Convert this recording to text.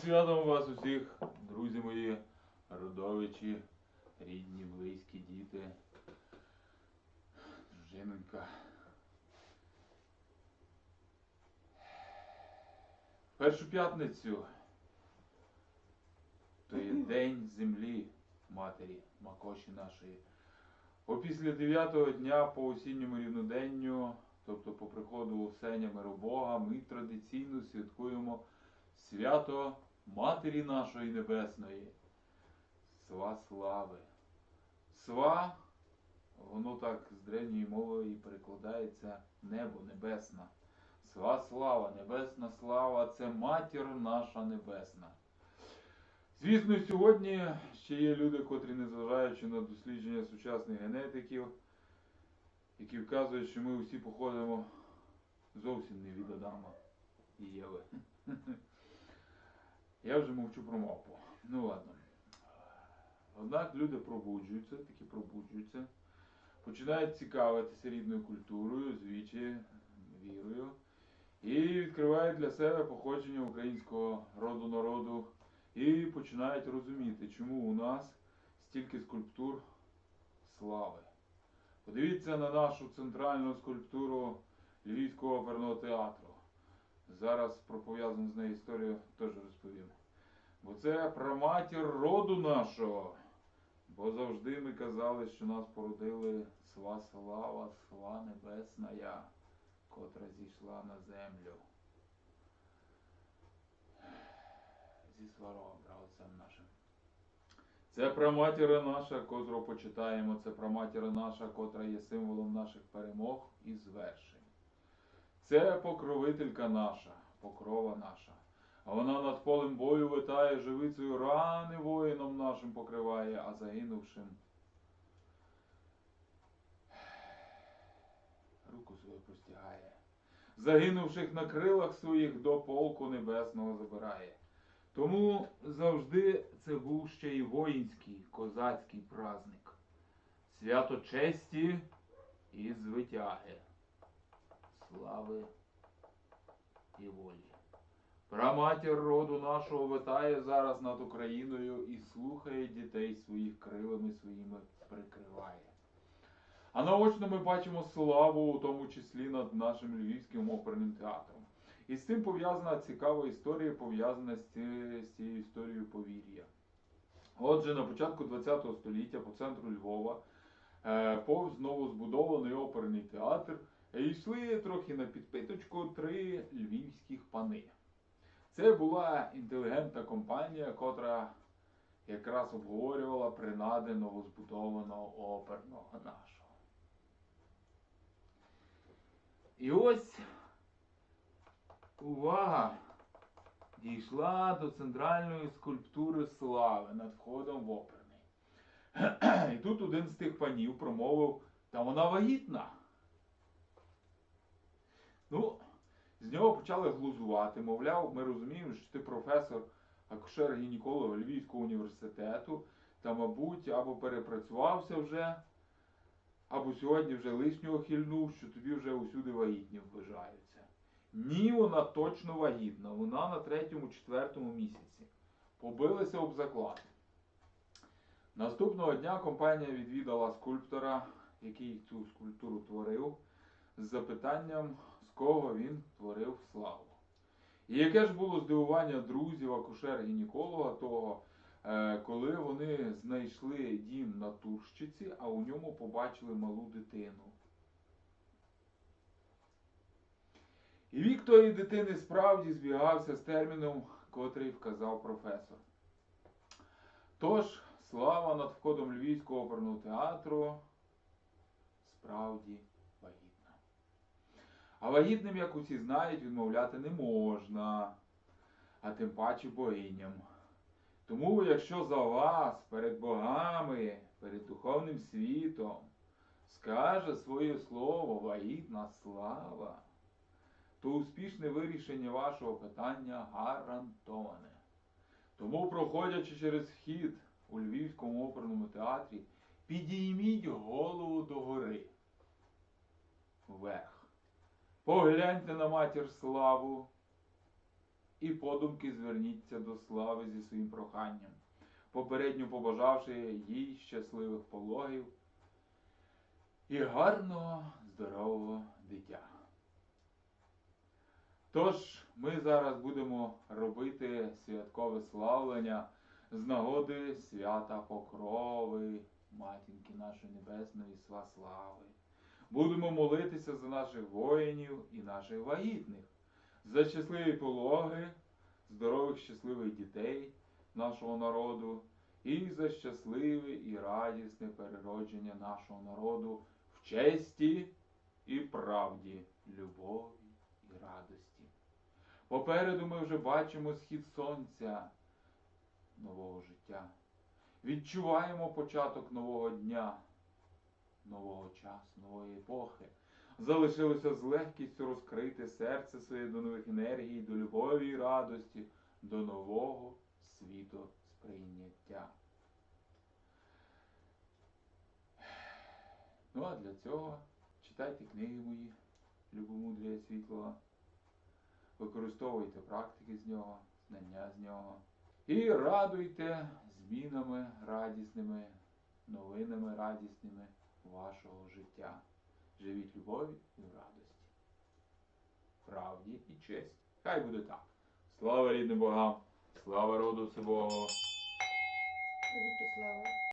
святом вас усіх, друзі мої, родовичі, рідні, близькі, діти, дружинонька. Першу п'ятницю то є День землі матері, Макоші нашої. Опісля дев'ятого дня по осінньому рівноденню, тобто по приходу осеня Миробога, ми традиційно святкуємо свято Матері нашої Небесної. Сва слави. Сва, воно так з древньої мови перекладається небо небесна. Сва слава, небесна слава це матір наша небесна. Звісно, сьогодні ще є люди, котрі, незважаючи на дослідження сучасних генетиків, які вказують, що ми усі походимо зовсім не від Адама і Єви. Я вже мовчу про мавпу. Ну ладно. Однак люди пробуджуються, таки пробуджуються, починають цікавитися рідною культурою, звичаї, вірою і відкривають для себе походження українського роду народу і починають розуміти, чому у нас стільки скульптур слави. Подивіться на нашу центральну скульптуру Львівського оперного театру. Зараз про пов'язану з нею історію теж розповім. Бо це праматір роду нашого. Бо завжди ми казали, що нас породили сва слава, сва небесна котра зійшла на землю. Зі сваром, братцем нашим. Це праматіра наша, котру почитаємо, це праматіра наша, котра є символом наших перемог і звершень. Це покровителька наша, покрова наша. А вона над полем бою витає живицею рани воїнам нашим покриває, а загинувшим руку свою простягає. Загинувших на крилах своїх до полку небесного забирає. Тому завжди це був ще й воїнський козацький праздник. Свято честі і звитяги слави і волі. Праматір роду нашого витає зараз над Україною і слухає дітей своїх крилами своїми прикриває. А наочно ми бачимо славу, у тому числі над нашим Львівським оперним театром. І з цим пов'язана цікава історія, пов'язана з цією історією повір'я. Отже, на початку ХХ століття по центру Львова е, повз новозбудований оперний театр йшли трохи на підпиточку три львівських пани. Це була інтелігентна компанія, котра якраз обговорювала принади новозбудованого оперного нашого. І ось увага дійшла до центральної скульптури слави над входом в оперний. І тут один з тих панів промовив, та вона вагітна. Ну, з нього почали глузувати. Мовляв, ми розуміємо, що ти професор акушер-гінеколога Львівського університету, та, мабуть, або перепрацювався вже, або сьогодні вже лишнього хильнув, що тобі вже усюди вагітні вважаються. Ні, вона точно вагітна. Вона на третьому-четвертому місяці. Побилися об заклад. Наступного дня компанія відвідала скульптора, який цю скульптуру творив, з запитанням, кого він творив славу. І яке ж було здивування друзів акушер-гінеколога того, е, коли вони знайшли дім на Турщиці, а у ньому побачили малу дитину. І вік тої дитини справді збігався з терміном, котрий вказав професор. Тож, слава над входом Львівського оперного театру справді. А вагітним, як усі знають, відмовляти не можна, а тим паче богиням. Тому, якщо за вас перед богами, перед духовним світом скаже своє слово вагітна слава, то успішне вирішення вашого питання гарантоване. Тому, проходячи через вхід у Львівському оперному театрі, підійміть голову догори. Вверх. Погляньте на матір славу і подумки зверніться до слави зі своїм проханням, попередньо побажавши їй щасливих пологів і гарного, здорового дитя. Тож ми зараз будемо робити святкове славлення з нагоди свята Покрови, матінки нашої небесної сва слави. Будемо молитися за наших воїнів і наших вагітних, за щасливі пологи, здорових щасливих дітей нашого народу і за щасливе і радісне переродження нашого народу в честі і правді, любові і радості. Попереду ми вже бачимо схід сонця нового життя. Відчуваємо початок нового дня, нового часу, нової епохи. Залишилося з легкістю розкрити серце своє до нових енергій, до любові і радості, до нового світосприйняття. Ну а для цього читайте книги мої, Любомудрія Світлого, використовуйте практики з нього, знання з нього. І радуйте змінами радісними, новинами радісними вашого життя. Живіть любові і в радості, правді і честі. Хай буде так. Слава рідним богам, слава роду всебого. Слава.